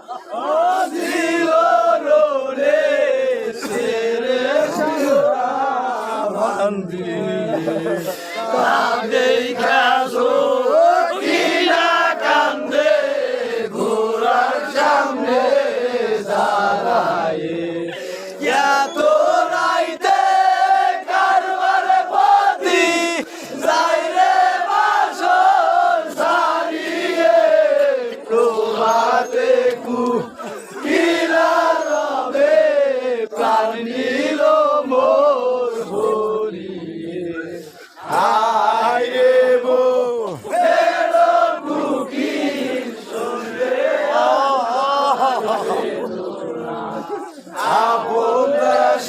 Oh. አቦ በሽ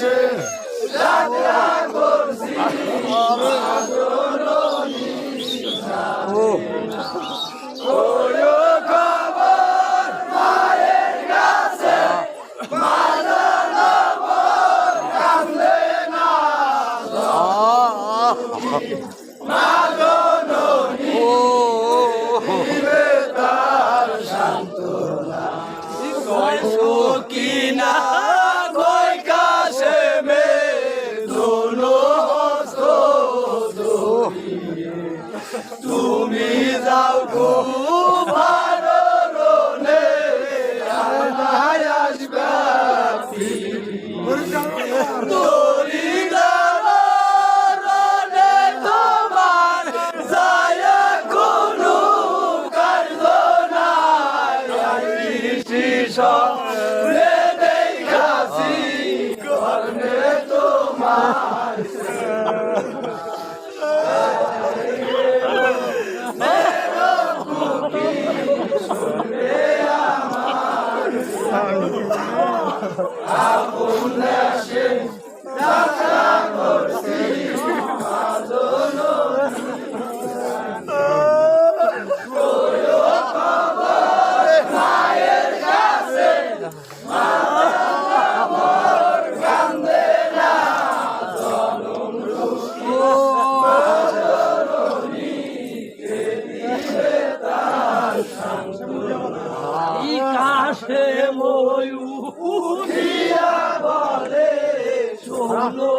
ওঠে ময়ূরিয়া বলে শোনো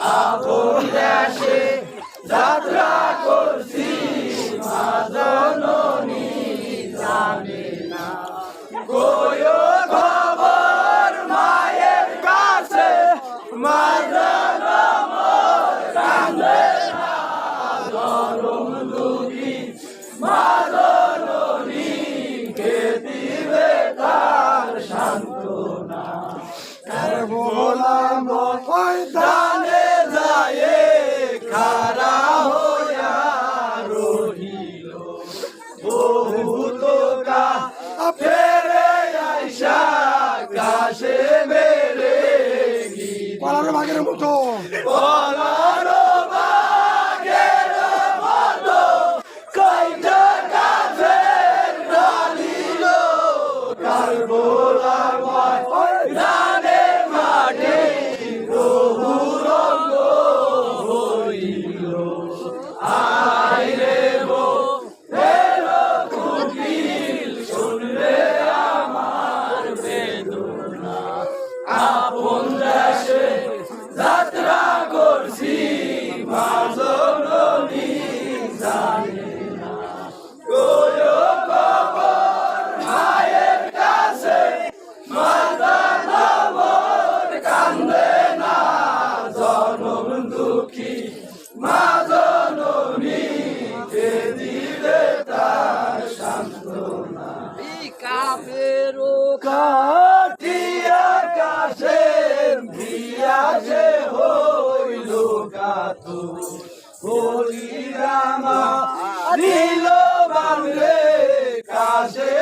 अभिलाषे जात्रा হরি রামা দিল বাংলে কাশে